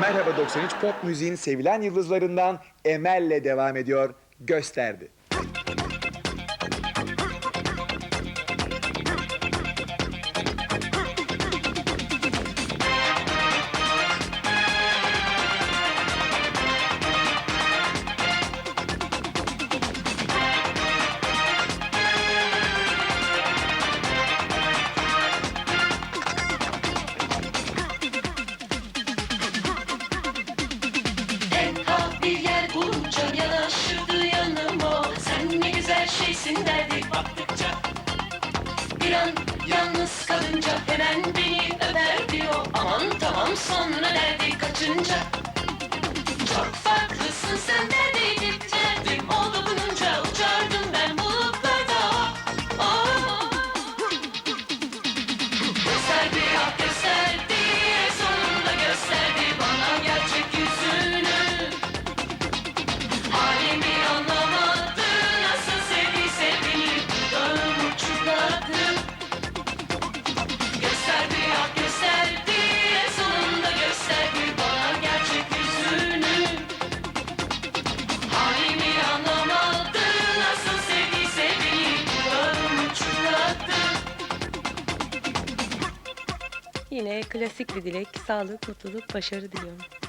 Merhaba 93 pop müziğin sevilen yıldızlarından Emel'le devam ediyor. Gösterdi. Şeysin derdi baktıkça Bir an yalnız kalınca hemen beni öper diyor. Aman tamam sonra derdi kaçınca. Çok farklısın sen derdiydi Yine klasik bir dilek, sağlık, mutluluk, başarı diliyorum.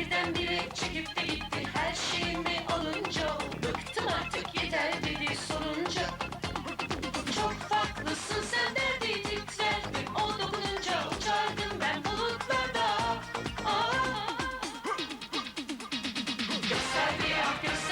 Birdenbire çekip de gitti. Her şeyimi alınca Bıktım artık yeter dedi sorunca. Çok farklısın sen derdi titrerdim O dokununca uçardım ben bulutlarda. Aa. Gösterdi ah gösterdi